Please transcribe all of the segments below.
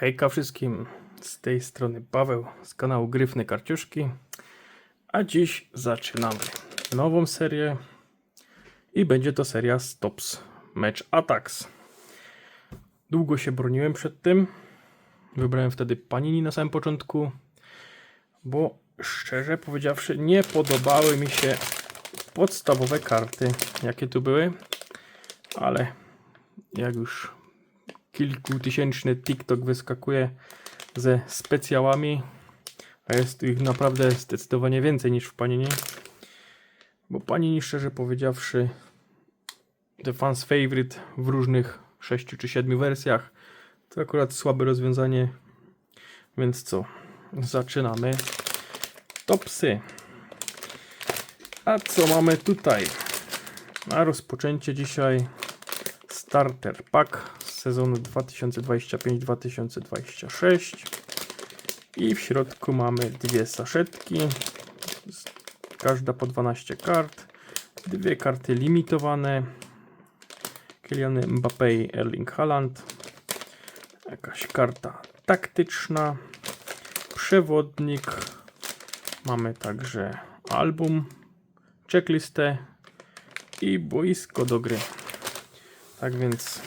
Hejka wszystkim, z tej strony Paweł z kanału Gryfne Karciuszki, a dziś zaczynamy nową serię i będzie to seria Stops Match Attacks. Długo się broniłem przed tym, wybrałem wtedy Panini na samym początku, bo szczerze powiedziawszy nie podobały mi się podstawowe karty, jakie tu były, ale jak już kilkutysięczny TikTok wyskakuje ze specjałami, a jest ich naprawdę zdecydowanie więcej niż w Panini. Bo Panini, szczerze powiedziawszy, The Fans Favorite w różnych 6 czy 7 wersjach to akurat słabe rozwiązanie. Więc co? Zaczynamy. Topsy. A co mamy tutaj? Na rozpoczęcie dzisiaj starter pack sezonu 2025-2026 i w środku mamy dwie saszetki, każda po 12 kart, dwie karty limitowane, Kylian Mbappé i Erling Haaland, jakaś karta taktyczna, przewodnik, mamy także album, checklistę i boisko do gry. Tak więc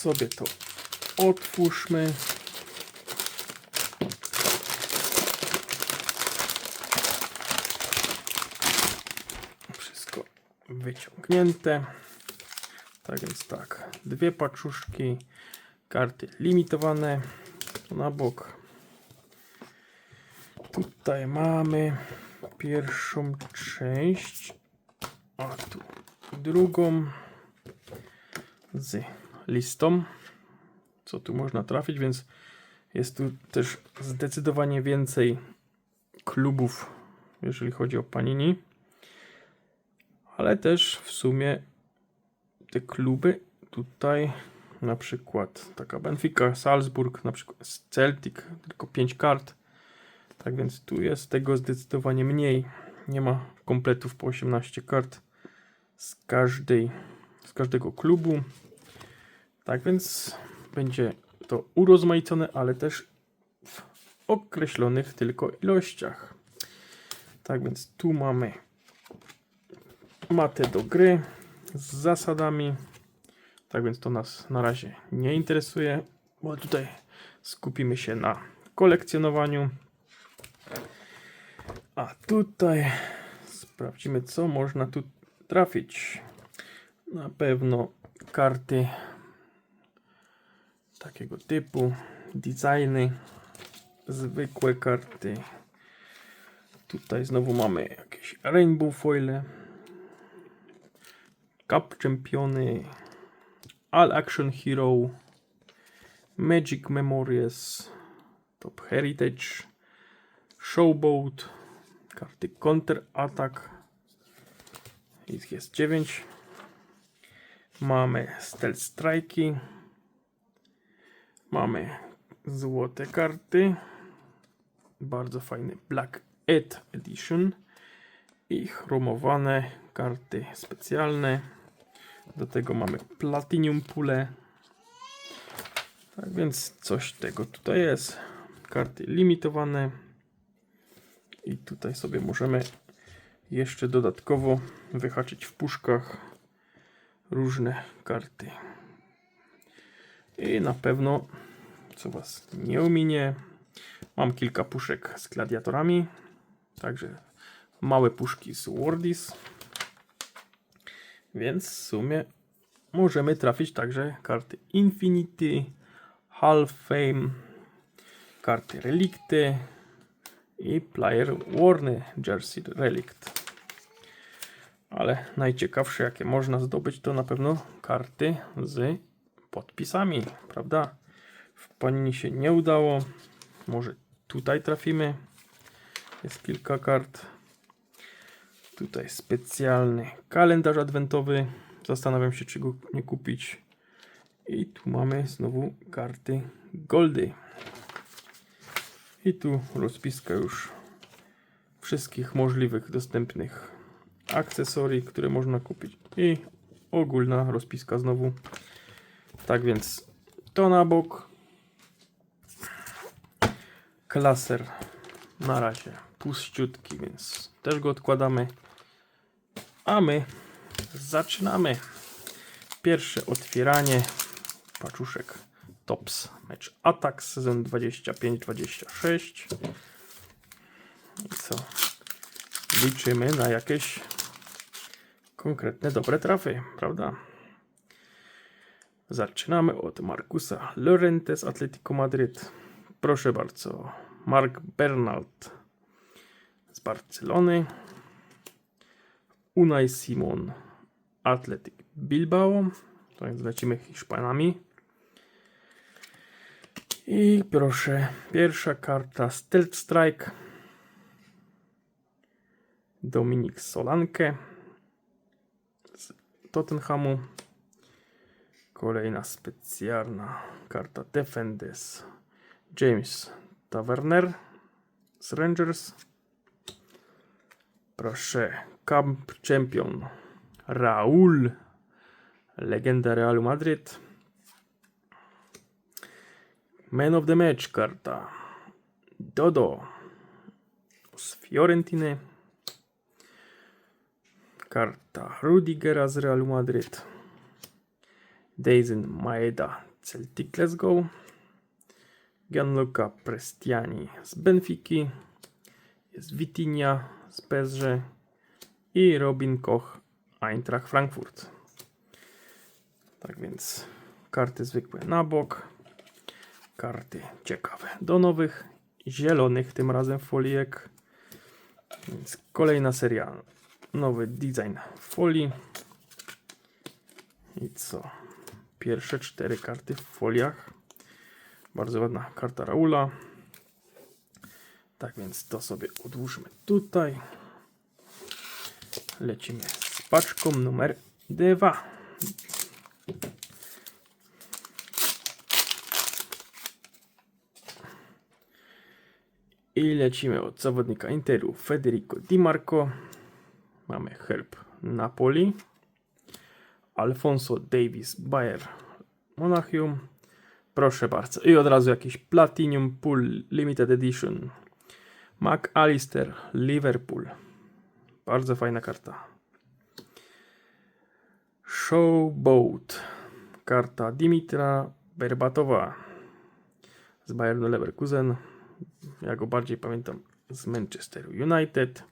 sobie to otwórzmy. Wszystko wyciągnięte. Tak więc tak, dwie paczuszki, karty limitowane na bok. Tutaj mamy pierwszą część, a tu drugą z listą, co tu można trafić, więc jest tu też zdecydowanie więcej klubów, jeżeli chodzi o Panini, ale też w sumie te kluby tutaj na przykład taka Benfica, Salzburg, na przykład Celtic, tylko 5 kart. Tak więc tu jest tego zdecydowanie mniej. Nie ma kompletów po 18 kart z każdej, z każdego klubu. Tak więc będzie to urozmaicone, ale też w określonych tylko ilościach. Tak więc tu mamy matę do gry z zasadami. Tak więc to nas na razie nie interesuje, bo tutaj skupimy się na kolekcjonowaniu. A tutaj sprawdzimy, co można tu trafić. Na pewno karty takiego typu, designy, zwykłe karty. Tutaj znowu mamy jakieś rainbow foile, cup czempiony, all action hero, magic memories, top heritage, showboat, karty counter attack. Ich jest 9. Mamy stealth strike'i. Mamy złote karty. Bardzo fajny Black Ed Edition. I chromowane karty specjalne. Do tego mamy Platinum Pule. Tak więc coś tego tutaj jest. Karty limitowane. I tutaj sobie możemy jeszcze dodatkowo wyhaczyć w puszkach różne karty. I na pewno, co Was nie ominie, mam kilka puszek z gladiatorami, także małe puszki z Wordis, więc w sumie możemy trafić także karty Infinity, Hall Fame, karty Relikty i Player Warny Jersey Relict. Ale najciekawsze, jakie można zdobyć, to na pewno karty z podpisami, prawda? W Panini się nie udało. Może tutaj trafimy. Jest kilka kart. Tutaj specjalny kalendarz adwentowy. Zastanawiam się, czy go nie kupić. I tu mamy znowu karty Goldy. I tu rozpiska już wszystkich możliwych dostępnych akcesorii, które można kupić. I ogólna rozpiska znowu. Tak więc To na bok. Klaser na razie puściutki, więc też go odkładamy. A my zaczynamy. Pierwsze otwieranie paczuszek Tops Mecz Attack sezon 25-26. I co? Liczymy na jakieś konkretne dobre trafy, prawda? Zaczynamy od Markusa Llorente z Atletico Madryt. Proszę bardzo, Mark Bernald z Barcelony. Unai Simon, Athletic Bilbao. To więc lecimy Hiszpanami. I proszę, pierwsza karta Stealth Strike. Dominik Solanke z Tottenhamu. Kolejna specjalna karta Defenders James Taverner z Rangers. Proszę, Camp Champion Raul, legenda Realu Madryt. Man of the Match karta Dodo z Fiorentiny. Karta Rudigera z Realu Madryt. Daisen Maeda Celtic Go. Gianluca Prestiani z Benfiki. Jest Vitinha z PSG. I Robin Koch Eintracht Frankfurt. Tak więc karty zwykłe na bok. Karty ciekawe do nowych, zielonych tym razem folijek. Więc kolejna seria, nowy design folii. I co? Pierwsze cztery karty w foliach. Bardzo ładna karta Raula. Tak więc to sobie odłóżmy tutaj. Lecimy z paczką numer 2. I lecimy od zawodnika Interu Federico Di Marco. Mamy herb Napoli. Alfonso Davis Bayer Monachium. Proszę bardzo. I od razu jakiś Platinum Pool Limited Edition. McAllister Liverpool. Bardzo fajna karta. Showboat. Karta Dimitra Berbatowa z Bayernu Leverkusen. Ja go bardziej pamiętam z Manchesteru United.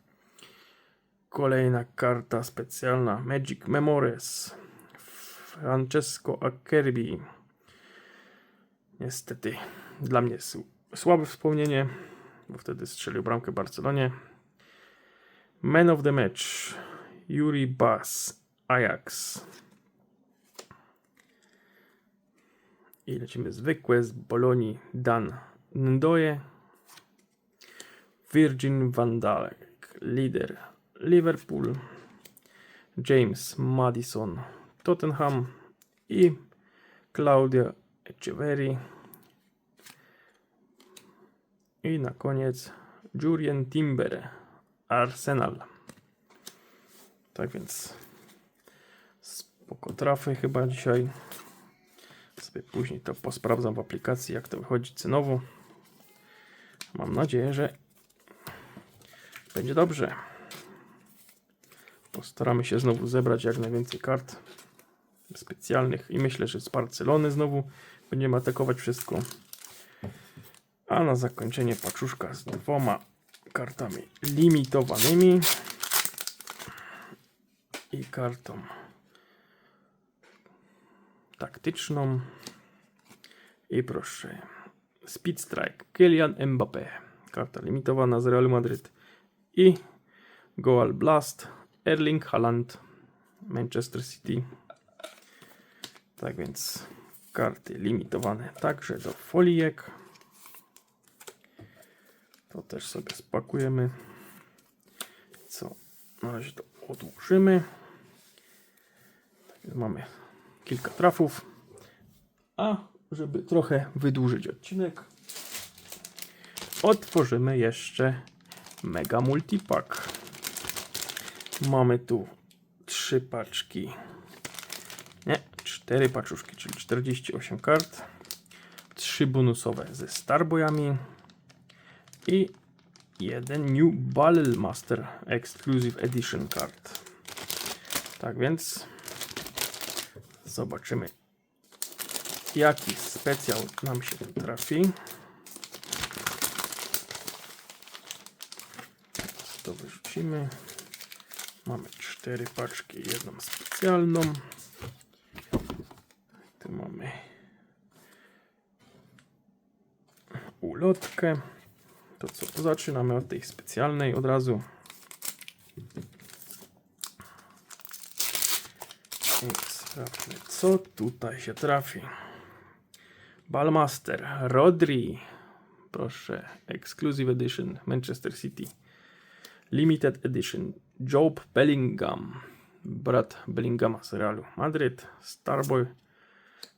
Kolejna karta specjalna Magic Memories. Francesco Acerbi. Niestety dla mnie słabe wspomnienie, bo wtedy strzelił bramkę Barcelonie. Man of the Match Yuri Bas Ajax. I lecimy zwykłe z Bolonii Dan Ndoye. Virgin van Dijk, lider Liverpool. James Madison, Tottenham i Claudia Echeverry. I na koniec Jurien Timber, Arsenal. Tak więc spoko trafy chyba dzisiaj. Sobie później to posprawdzam w aplikacji, jak to wychodzi cenowo. Mam nadzieję, że będzie dobrze. Postaramy się znowu zebrać jak najwięcej kart specjalnych i myślę, że z Barcelony znowu będziemy atakować wszystko. A na zakończenie paczuszka z dwoma kartami limitowanymi i kartą taktyczną. I proszę, Speed Strike, Kylian Mbappé, karta limitowana z Realu Madryt i Goal Blast, Erling Haaland, Manchester City. Tak więc karty limitowane także do folijek. To też sobie spakujemy. Co? Na razie to odłożymy. Tak mamy kilka trafów. A żeby trochę wydłużyć odcinek, otworzymy jeszcze Mega Multipack. Mamy tu trzy paczki. Nie, cztery paczuszki, czyli 48 kart. trzy bonusowe ze Starboyami i jeden New Battle Master Exclusive Edition card. Tak więc zobaczymy jaki specjal nam się trafi. To wyrzucimy. Mamy cztery paczki, jedną specjalną. Tu mamy ulotkę. To co, zaczynamy od tej specjalnej od razu. I sprawdźmy, co tutaj się trafi. Ballmaster, Rodri, proszę, Exclusive Edition, Manchester City. Limited Edition, Job Bellingham, brat Bellinghama z Realu Madryt, Starboy,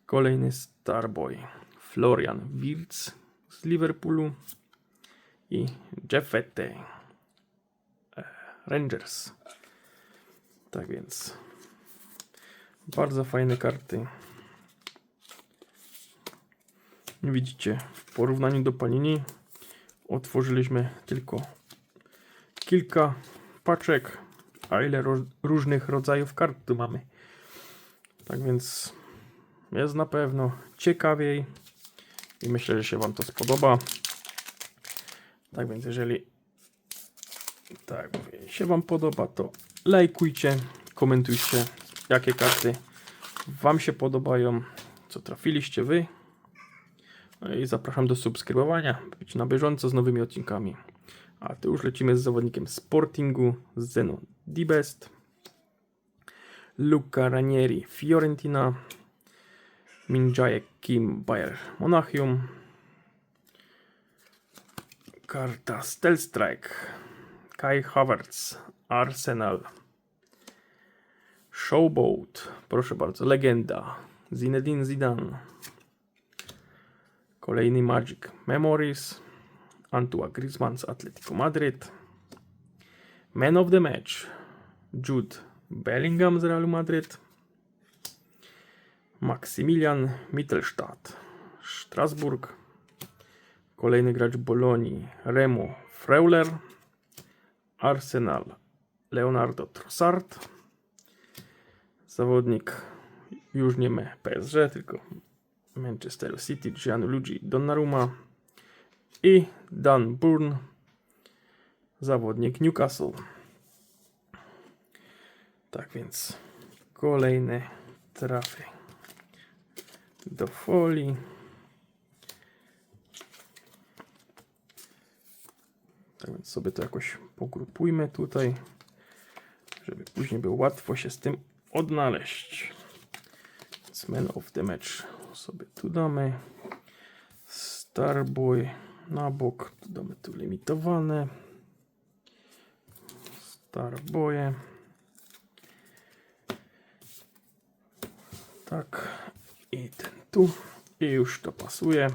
kolejny Starboy, Florian Wirtz z Liverpoolu i Jeffette, e, Rangers. Tak więc, bardzo fajne karty. Widzicie, w porównaniu do Panini otworzyliśmy tylko kilka paczek, a ile ro- różnych rodzajów kart tu mamy. Tak więc jest na pewno ciekawiej i myślę, że się Wam to spodoba. Tak więc jeżeli tak się Wam podoba, to lajkujcie, komentujcie, jakie karty Wam się podobają, co trafiliście Wy. No i zapraszam do subskrybowania, być na bieżąco z nowymi odcinkami. A tu już lecimy z zawodnikiem Sportingu, Zeno Di Best, Luca Ranieri, Fiorentina, Minjae Kim, Bayer Monachium, karta Stelstrike, Kai Havertz, Arsenal, Showboat, proszę bardzo, legenda, Zinedine Zidane, Kolejny Magic Memories. Antoine Griezmann z Atletico Madryt. Man of the Match. Jude Bellingham z Realu Madryt. Maximilian Mittelstadt. Strasburg. Kolejny gracz Bolonii. Remo Freuler. Arsenal. Leonardo Trossard. Zawodnik już nie ma PSG, tylko Manchester City Gianluigi Donnarumma i Dan Burn, zawodnik Newcastle. Tak więc kolejne trafy do folii. Tak więc sobie to jakoś pogrupujmy tutaj, żeby później było łatwo się z tym odnaleźć. Więc of the Match sobie tu damy. Starboy na bok, tu damy tu limitowane. Starboye. Tak. I ten tu. I już to pasuje.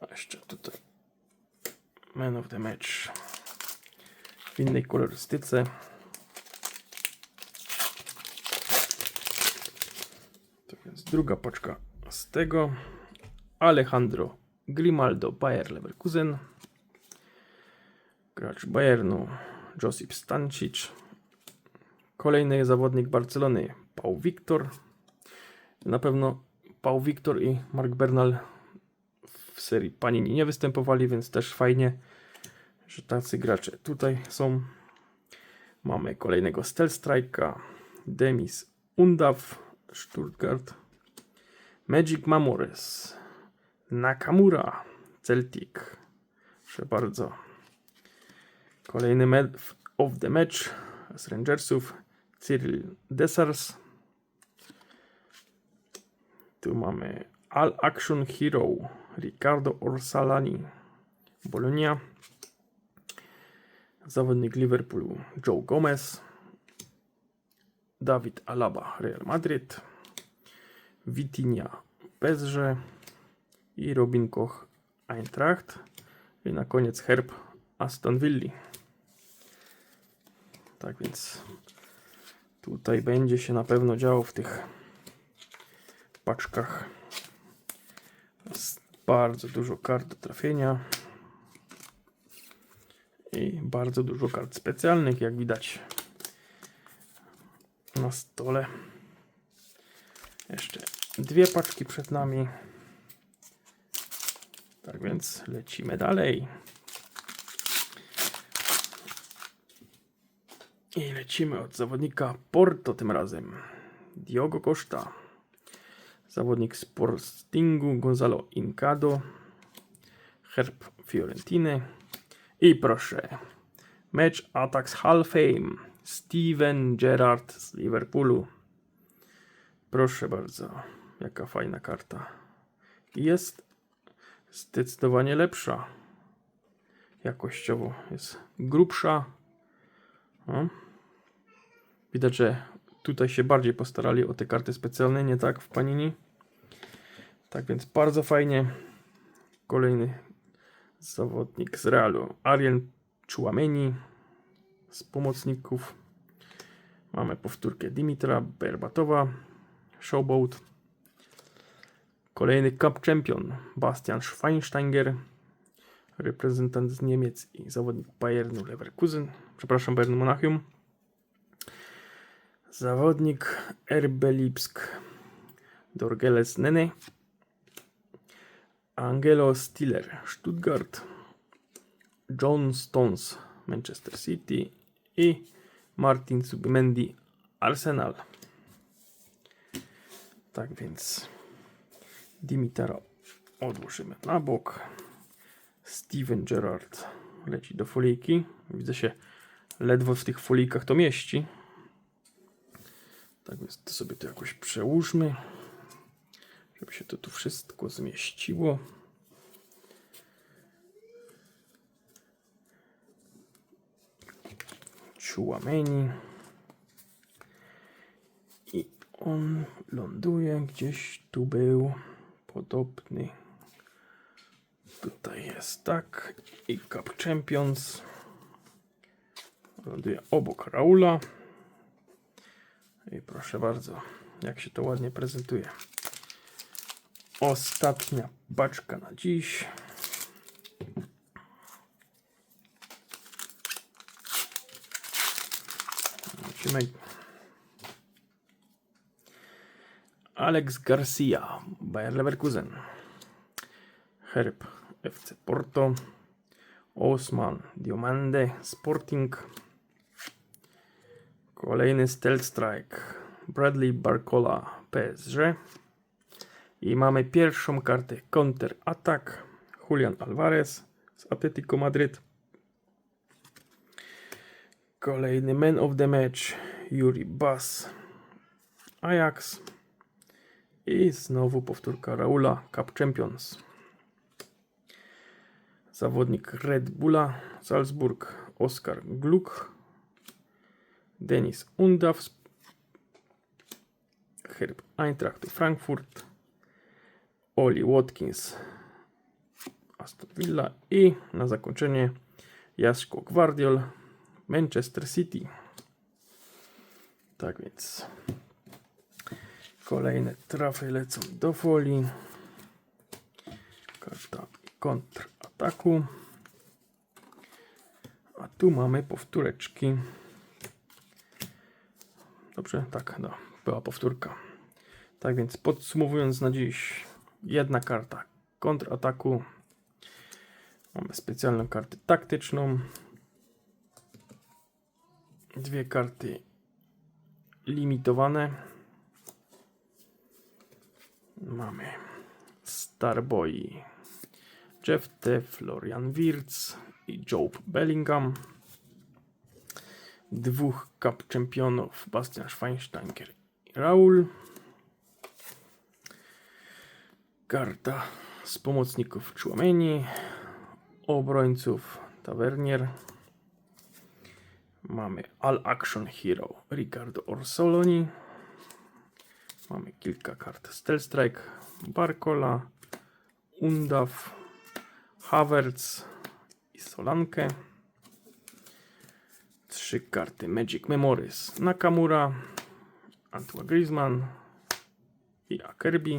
A jeszcze tutaj Man of the Match w innej kolorystyce. Tak więc druga paczka z tego. Alejandro Grimaldo, Bayer Leverkusen. Gracz Bayernu Josip Stancic. Kolejny zawodnik Barcelony Paul Wiktor. Na pewno Paul Wiktor i Mark Bernal w serii Panini nie występowali, więc też fajnie, że tacy gracze tutaj są. Mamy kolejnego Stelstrike'a, Demis Undav, Stuttgart, Magic Mamores, Nakamura, Celtic. Proszę bardzo. Kolejny of the match z Rangersów, Cyril Desars. Tu mamy All Action Hero, Ricardo Orsalani, Bologna. Zawodnik Liverpoolu, Joe Gomez. Dawid Alaba, Real Madrid. Vitinha, PSG. I Robin Koch, Eintracht. I na koniec herb Aston Villa. Tak więc tutaj będzie się na pewno działo w tych paczkach. Bardzo dużo kart do trafienia. I bardzo dużo kart specjalnych, jak widać na stole. Jeszcze dwie paczki przed nami. Tak więc lecimy dalej. I lecimy od zawodnika Porto tym razem. Diogo Costa. Zawodnik Sportingu Gonzalo Incado. Herb Fiorentiny. I proszę. Match Attacks Hall of Fame. Steven Gerrard z Liverpoolu. Proszę bardzo. Jaka fajna karta. Jest zdecydowanie lepsza. Jakościowo jest grubsza. O. Widać, że tutaj się bardziej postarali o te karty specjalne, nie tak w Panini. Tak więc bardzo fajnie. Kolejny zawodnik z Realu. Arjen Chouameni z pomocników. Mamy powtórkę Dimitra Berbatowa. Showboat. Kolejny Cup Champion Bastian Schweinsteiger. Reprezentant z Niemiec i zawodnik Bayernu Leverkusen. Przepraszam, Bayernu Monachium. Zawodnik RB Lipsk. Dorgeles Nene. Angelo Stiller Stuttgart. John Stones Manchester City i Martin Zubimendi Arsenal. Tak więc Dimitara odłożymy na bok. Steven Gerrard leci do foliki. Widzę się ledwo w tych folikach to mieści. Tak więc sobie to jakoś przełóżmy, żeby się to tu wszystko zmieściło. Chouameni. I on ląduje gdzieś tu był podobny. Tutaj jest tak. I Cup Champions. Ląduje obok Raula. I proszę bardzo, jak się to ładnie prezentuje. Ostatnia paczka na dziś. Lecimy. Alex Garcia, Bayer Leverkusen. Herb, FC Porto. Osman Diomande, Sporting. Kolejny Stealth Strike. Bradley Barcola, PSG. I mamy pierwszą kartę Counter Attack. Julian Alvarez z Atletico Madryt. Kolejny Man of the Match. Yuri Bas. Ajax. I znowu powtórka Raula Cup Champions. Zawodnik Red Bulla Salzburg Oskar Gluck. Denis Undaw, Herb Eintracht Frankfurt, Oli Watkins Aston Villa i na zakończenie Jasko Gwardiol Manchester City. Tak więc kolejne trafy lecą do folii. Karta kontrataku. A tu mamy powtóreczki. Dobrze, tak, no, była powtórka. Tak więc podsumowując na dziś, jedna karta kontrataku. Mamy specjalną kartę taktyczną. Dwie karty limitowane. Mamy Starboy, Jeff T, Florian Wirtz i Job Bellingham dwóch cup czempionów Bastian Schweinsteiger i Raul. Karta z pomocników Chouameni, obrońców Tavernier. Mamy All Action Hero Ricardo Orsoloni. Mamy kilka kart Stealth Strike, Barcola, Undav, Havertz i Solankę trzy karty Magic Memories Nakamura, Antoine Griezmann i Akerby.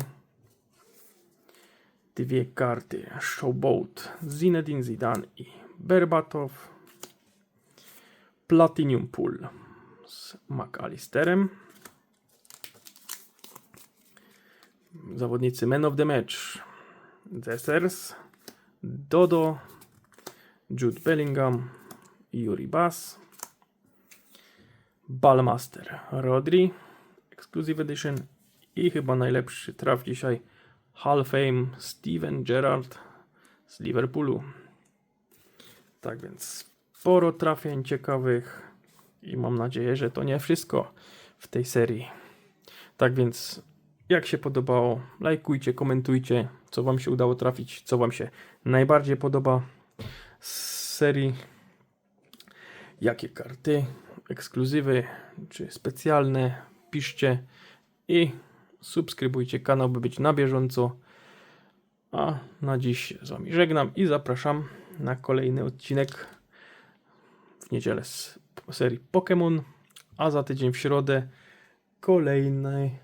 Dwie karty Showboat, Zinedine Zidane i Berbatow. Platinum Pool z McAllisterem. Zawodnicy Men of the Match. Dessers, Dodo, Jude Bellingham, Yuri Bass. Ballmaster Rodri Exclusive Edition i chyba najlepszy traf dzisiaj Hall Fame Steven Gerrard z Liverpoolu. Tak więc sporo trafień ciekawych i mam nadzieję, że to nie wszystko w tej serii. Tak więc jak się podobało, lajkujcie, komentujcie, co wam się udało trafić, co wam się najbardziej podoba z serii jakie karty, ekskluzywy czy specjalne, piszcie i subskrybujcie kanał, by być na bieżąco. A na dziś z Wami żegnam i zapraszam na kolejny odcinek w niedzielę z serii Pokémon, a za tydzień w środę kolejny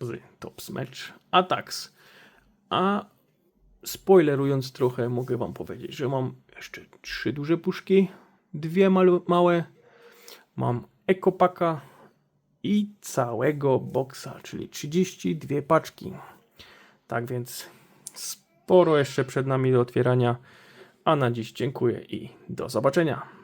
z Tops Match Attacks. A spoilerując trochę, mogę Wam powiedzieć, że mam jeszcze trzy duże puszki, dwie małe, mam ekopaka i całego boksa, czyli 32 paczki. Tak więc sporo jeszcze przed nami do otwierania, a na dziś dziękuję i do zobaczenia.